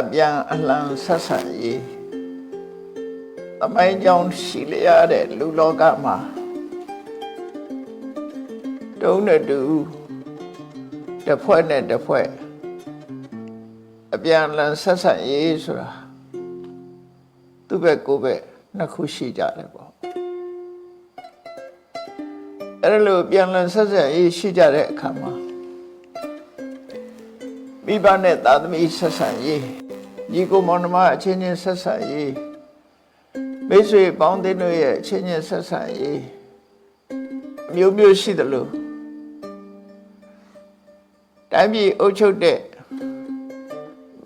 အပြန်အလှန်ဆက်ဆံရေးသမိုင်းကြောင်းရှိလျက်တဲ့လူလောကမှာတုံးနဲ့တူတစ်ဖွဲ့နဲ့တစ်ဖွဲ့အပြန်အလှန်ဆက်ဆံရေးဆိုတာသူ့ဘက်ကိုယ်ဘက်နှစ်ခုရှိကြတယ်ပေါ့အဲ့လိုပြန်လည်ဆက်ဆံရေးရှိကြတဲ့အခါမှာမိဘနဲ့သာသမီဆက်ဆံရေး ညီကိုမောင်နှမအချင်းချင်းဆက်ဆံရေးမိတ်ဆွေပေါင်းသင်းတို့ရဲ့အချင်းချင်းဆက်ဆံရေးအမျိုးမျိုးရှိတယ်လို့တိုင်းပြည်အုပ်ချုပ်တဲ့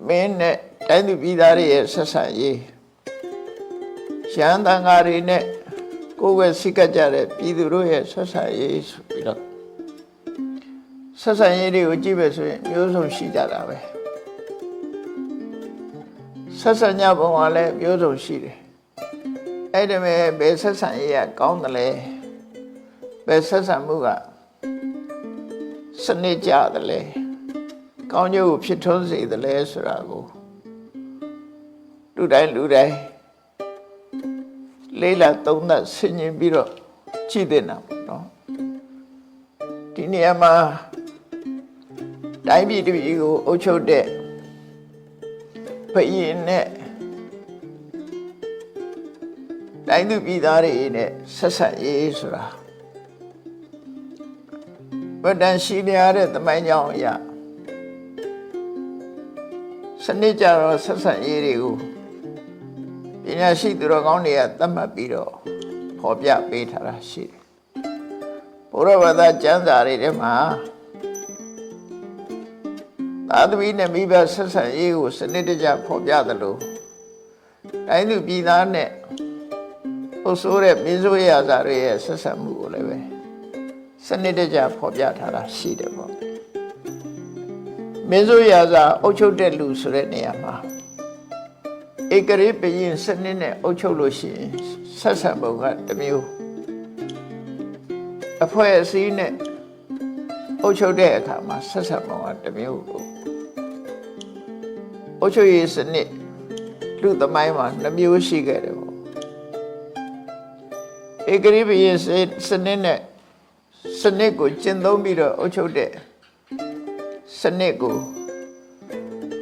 မင်းနဲ့တိုင်းသူပြည်သားတွေရဲ့ဆက်ဆံရေးရန်တန်ဃာတွေနဲ့ကိုယ်ဝယ်စိတ်ကကြတဲ့ပြည်သူတို့ရဲ့ဆက်ဆံရေးဆိုပြီးတော့ဆက်ဆံရေးတွေကိုကြည့်ပဲဆိုရင်မျိုးစုံရှိကြတာပဲ ဆက်ဆံကြပုံကလည်းမျိုးစုံရှိတယ်အဲ့ဒီမဲ့ဘယ်ဆက်ဆံရေးကကောင်းတယ်လဲဘယ်ဆက်ဆံမှုကစနစ်ကြတယ်လဲကောင်းကျိုးကိုဖြစ်ထွန်းစေတယ်လဲဆိုတာကိုလူတိုင်းလူတိုင်းလေးလာသုံးသပ်ဆင်ခြင်ပြီးတော့ကြည့်တဲ့နာပေါ့နော်ဒီနေရာမှာတိုင်းပြည်တစ်ပြည်ကိုအုပ်ချုပ်တဲ့ ဖရင်နဲ့တိုင်းသူပြည်သားတွေနဲ့ဆက်ဆက်ရေးဆိုတာဗဒန်ရှိနေရတဲ့သမိုင်းကြောင်းအရာစနစ်ကြတော့ဆက်ဆက်ရေးတွေကိုပညာရှိသူတော်ကောင်းတွေကသတ်မှတ်ပြီးတော့ဖော်ပြပေးထားတာရှိတယ်ဘုရားဘာသာကျမ်းစာတွေထဲမှာ သာသမီနဲ့မိဘဆက်ဆံရေးကိုစနစ်တကျဖော်ပြသလိုတိုင်းသူပြည်သားနဲ့အဆိုးတဲ့မင်းဆိုးရာဇာတွေရဲ့ဆက်ဆံမှုကိုလည်းပဲစနစ်တကျဖော်ပြထားတာရှိတယ်ပေါ့မင်းဆိုးရာဇာအုပ်ချုပ်တဲ့လူဆိုတဲ့နေရာမှာဧကရေပရင်စနစ်နဲ့အုပ်ချုပ်လို့ရှိရင်ဆက်ဆံပုံကတစ်မျိုးအဖွဲ့အစည်းနဲ့အုပ်ချုပ်တဲ့အခါမှာဆက်ဆံပုံကတစ်မျိုးကို အုပ်ချုပ်ရေးစနစ်လူသမိုင်းမှာနှမျိုးရှိခဲ့တယ်ပေါ့ဧကရေပရင်စနစ်နဲ့စနစ်ကိုကျင့်သုံးပြီးတော့အုပ်ချုပ်တဲ့စနစ်ကို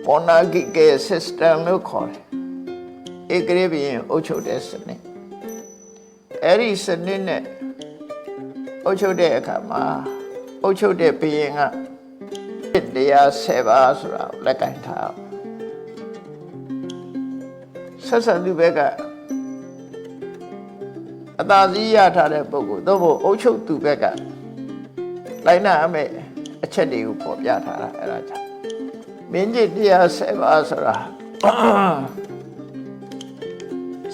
monarchical system လို့ခေါ်တယ်ဧကရေဘရင်အုပ်ချုပ်တဲ့စနစ်အဲ့ဒီစနစ်နဲ့အုပ်ချုပ်တဲ့အခါမှာအုပ်ချုပ်တဲ့ဘရင်ကတရား7ပါးဆိုတာကိုလက်ကင်ထားအောင် ဆက်ဆံသူဘက်ကအသာစီးရထားတဲ့ပုဂ္ဂိုလ်သို့မဟုတ်အုပ်ချုပ်သူဘက်ကလိုက်နာအမဲ့အချက်တွေကိုပေါ်ပြထားတာအဲ့ဒါကြောင့်မင်းကြီးတရား7ပါးဆိုတာ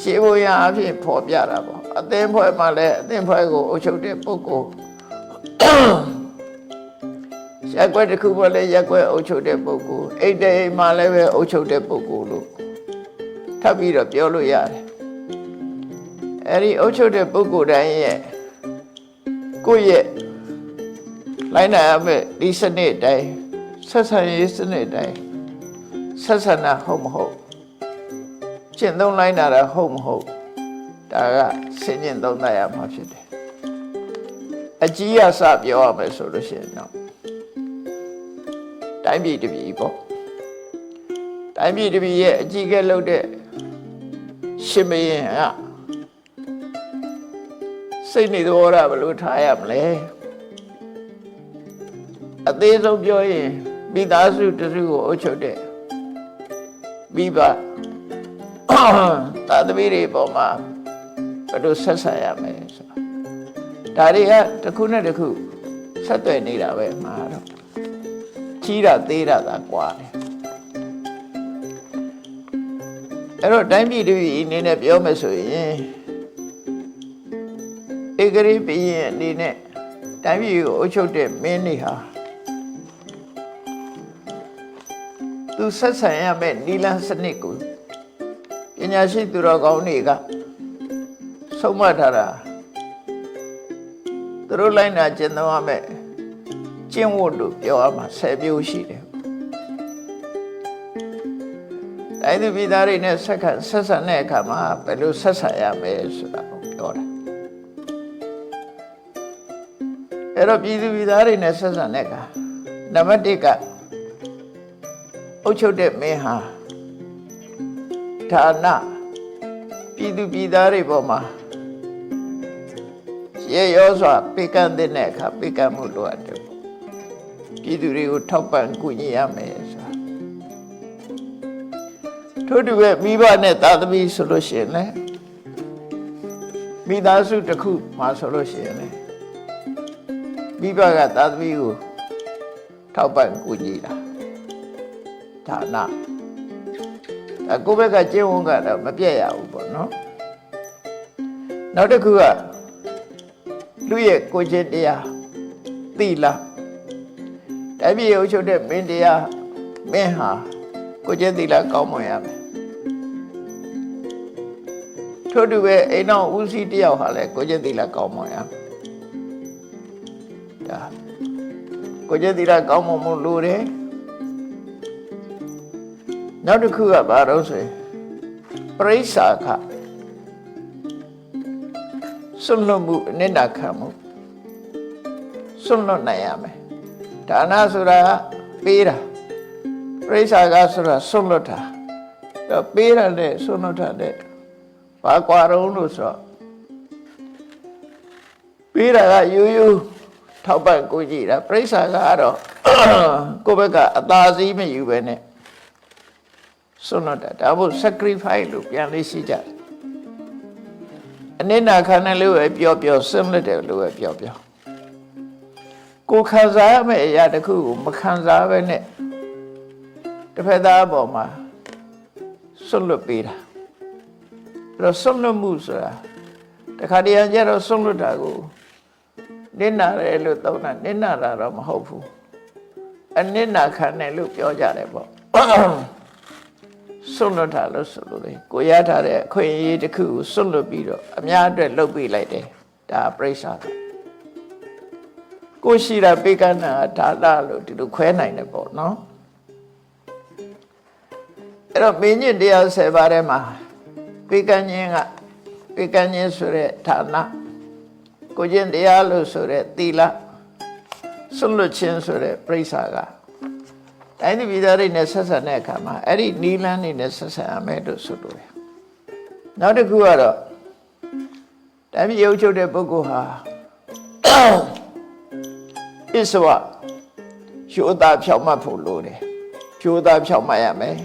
ရှင်းဖို့ရအဖြစ်ပေါ်ပြတာပေါ့အသင်းဖွဲ့မှာလည်းအသင်းဖွဲ့ကိုအုပ်ချုပ်တဲ့ပုဂ္ဂိုလ်ရက်ွက်တစ်ခုပေါ်လည်းရက်ွက်အုပ်ချုပ်တဲ့ပုဂ္ဂိုလ်အိတ်တိမ်မှာလည်းပဲအုပ်ချုပ်တဲ့ပုဂ္ဂိုလ်လို့ ထပ်ပြီးတော့ပြောလို့ရတယ်အဲ့ဒီအုပ်ချုပ်တဲ့ပုဂ္ဂိုလ်တိုင်းရဲ့ကိုယ့်ရဲ့လိုက်နာရမယ့်ဒီစနစ်အတိုင်းဆက်ဆံရေးစနစ်အတိုင်းဆက်ဆံတာဟုတ်မဟုတ်ကျင့်သုံးလိုက်နာတာဟုတ်မဟုတ်ဒါကစင်ကျင်သုံးသပ်ရမှာဖြစ်တယ်အကြီးအစပြောရမယ်ဆိုလို့ရှိရင်တော့တိုင်းပြည်တစ်ပြည်ပေါ့တိုင်းပြည်တစ်ပြည်ရဲ့အကြီးကဲလုပ်တဲ့ ရှင်မင်းကစိတ်နေသဘောထားဘယ်လိုထားရမလဲအသေးဆုံးပြောရင်မိသားစုတစုကိုအုပ်ချုပ်တဲ့မိဘသာသမီတွေပေါ်မှာဘယ်လိုဆက်ဆံရမလဲဆိုတာဒါတွေကတစ်ခုနဲ့တစ်ခုဆက်သွယ်နေတာပဲမှာတော့ကြီးတာသေးတာသာကွာတယ် အဲ့တော့တိုင်းပြည်တွေအနေနဲ့ပြောမယ်ဆိုရင်ဧကရိပရင်အနေနဲ့တိုင်းပြည်ကိုအုပ်ချုပ်တဲ့မင်းတွေဟာသူဆက်ဆံရမယ့်နီလန်းစနစ်ကိုပညာရှိသူတော်ကောင်းတွေကဆုံးမထားတာသူတို့လိုက်နာကျင့်သုံးရမယ့်ကျင့်ဝတ်လို့ပြောရမှာ၁၀မျိုးရှိတယ် တိုင်းသူပြည်သားတွေနဲ့ဆက်ခံဆက်ဆံတဲ့အခါမှာဘယ်လိုဆက်ဆံရမလဲဆိုတာကိုပြောတာအဲ့တော့ပြည်သူပြည်သားတွေနဲ့ဆက်ဆံတဲ့အခါနံပါတ်1ကအုပ်ချုပ်တဲ့မင်းဟာဌာနပြည်သူပြည်သားတွေပေါ်မှာရေရောစွာပေးကမ်းတဲ့အခါပေးကမ်းမှုလိုအပ်တယ်ပေါ့ပြည်သူတွေကိုထောက်ပံ့ကူညီရမယ်ဆိုတာ ထို့တူပဲမိဘနဲ့သားသမီးဆိုလို့ရှိရင်လည်းမိသားစုတစ်ခုမှာဆိုလို့ရှိရင်လည်းမိဘကသားသမီးကိုထောက်ပံ့ကူညီတာဌာနအကိုဘက်ကကျင့်ဝတ်ကတော့မပြည့်ရဘူးပေါ့နော်နောက်တစ်ခုကလူရဲ့ကိုယ်ချင်းတရားသီလတပည့်ရုပ်ချုပ်တဲ့မင်းတရားမင်းဟာ ကိုယ်ချင်းသီလကောင်းမွန်ရမယ်ထို့တူပဲအိမ်တော်ဦးစီးတယောက်ဟာလည်းကိုယ်ချင်းသီလကောင်းမွန်ရမယ်ဒါကိုယ်ချင်းသီလကောင်းမွန်မှုလိုတယ်နောက်တစ်ခုကဘာလို့ဆိုရင်ပရိစ္ဆာခစွန့်လွတ်မှုအနစ်နာခံမှုစွန့်လွတ်နိုင်ရမယ်ဒါနဆိုတာကပေးတာ ပရိစ္ဆာကဆိုတာစွန့်လွတ်တာတော့ပေးရတဲ့စွန့်လွတ်တာတဲ့ဘာကွာတော့လို့ဆိုတော့ပေးတာကယူယူထောက်ပံ့ကိုကြည့်တာပရိစ္ဆာကတော့ကိုယ့်ဘက်ကအသာစီးမယူပဲနဲ့စွန့်လွတ်တာဒါမို့ sacrifice လို့ပြန်လေးရှိကြတယ်အနစ်နာခံတယ်လို့ပဲပြောပြောစွန့်လွတ်တယ်လို့ပဲပြောပြောကိုခံစားရမယ့်အရာတစ်ခုကိုမခံစားပဲနဲ့ တစ်ဖက်သားအပေါ်မှာစွန့်လွတ်ပေးတာအဲ့တော့စွန့်လွတ်မှုဆိုတာတခါတည်းကျတော့စွန့်လွတ်တာကိုနစ်နာတယ်လို့သုံးတာနစ်နာတာတော့မဟုတ်ဘူးအနစ်နာခံတယ်လို့ပြောကြတယ်ပေါ့စွန့်လွတ်တာလို့ဆိုလို့လေကိုရထားတဲ့အခွင့်အရေးတစ်ခုကိုစွန့်လွတ်ပြီးတော့အများအတွက်လုပ်ပေးလိုက်တယ်ဒါပြိဿာကကိုရှိတာပေကနာဒါလာလို့ဒီလိုခွဲနိုင်တယ်ပေါ့နော် အဲ့တော့မင်းညစ်တရား10ပါးထဲမှာပေကညင်းကပေကညင်းဆိုတဲ့ဌာနကိုကျင့်တရားလို့ဆိုတဲ့သီလစွန့်လွတ်ခြင်းဆိုတဲ့ပြိဿာကတိုင်းပြည်သားတွေနဲ့ဆက်ဆံတဲ့အခါမှာအဲ့ဒီနီလန်းနေနဲ့ဆက်ဆံရမယ်လို့ဆိုလို့ရတယ်နောက်တစ်ခုကတော့တိုင်းပြည်ရုပ်ချုပ်တဲ့ပုဂ္ဂိုလ်ဟာအစ္ဆဝရိုးသားဖြောက်မှတ်ဖို့လိုတယ်ရိုးသားဖြောက်မှတ်ရမယ်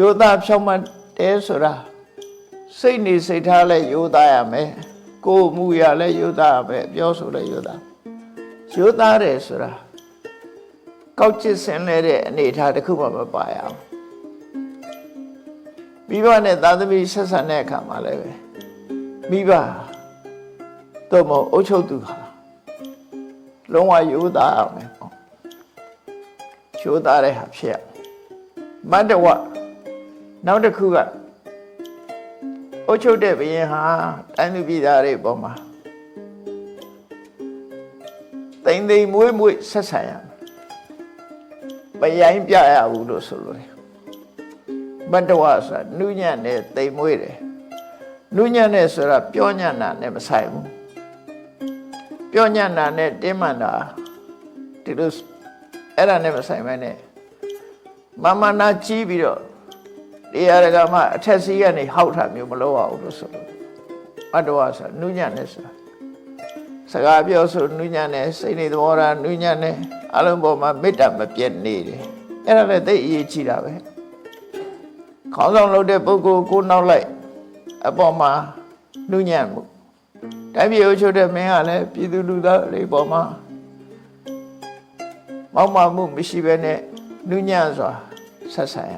ရိုးသားဖြောက်မှတ်တယ်ဆိုတာစိတ်နေစိတ်ထားလဲရိုးသားရမယ်ကိုယ်မူရလဲရိုးသားရမယ်ပြောဆိုလဲရိုးသားရိုးသားတယ်ဆိုတာကောက်ချစ်ဆင်လဲတဲ့အနေအထားတစ်ခုမှမပါရအောင်မိဘနဲ့သာသမီဆက်ဆံတဲ့အခါမှာလည်းပဲမိဘတော့မဟုတ်အုပ်ချုပ်သူဟာလုံးဝရိုးသားအောင်မယ်ပေါ့ရိုးသားတဲ့ဟာဖြစ်ရမတ်တဝ နောက်တစ်ခုကအုပ်ချုပ်တဲ့ဘုရင်ဟာတိုင်းသူပြည်သားတွေပေါ်မှာတိမ်တိမ်မွေးမွေးဆက်ဆံရမယ်မရိုင်းပြရဘူးလို့ဆိုလို့တယ်မတ်တဝဆိုတာနုညံ့နဲ့တိမ်မွေးတယ်နုညံ့နဲ့ဆိုတာပြောညံ့တာနဲ့မဆိုင်ဘူးပြောညံ့တာနဲ့တင်းမှန်တာဒီလိုအဲ့ဒါနဲ့မဆိုင်မဲနဲ့မမနာကြီးပြီးတော့ တရားရကမှအထက်စီးကနေဟောက်တာမျိုးမလုပ်ရဘူးလို့ဆိုလို့မတ်တဝဆိုတာနုညံ့နဲ့ဆိုတာစကားပြောဆိုနုညံ့နဲ့စိတ်နေသဘောထားနုညံ့နဲ့အလုံးပေါ်မှာမေတ္တာမပြတ်နေတယ်အဲ့ဒါလည်းသိအရေးကြီးတာပဲခေါင်းဆောင်လုပ်တဲ့ပုဂ္ဂိုလ်ကိုနောက်လိုက်အပေါ်မှာနုညံ့မှုတိုင်းပြည်အုပ်ချုပ်တဲ့မင်းကလည်းပြည်သူလူသားတွေပေါ်မှာမောက်မမှုမရှိဘဲနဲ့နုညံ့စွာဆက်ဆံရ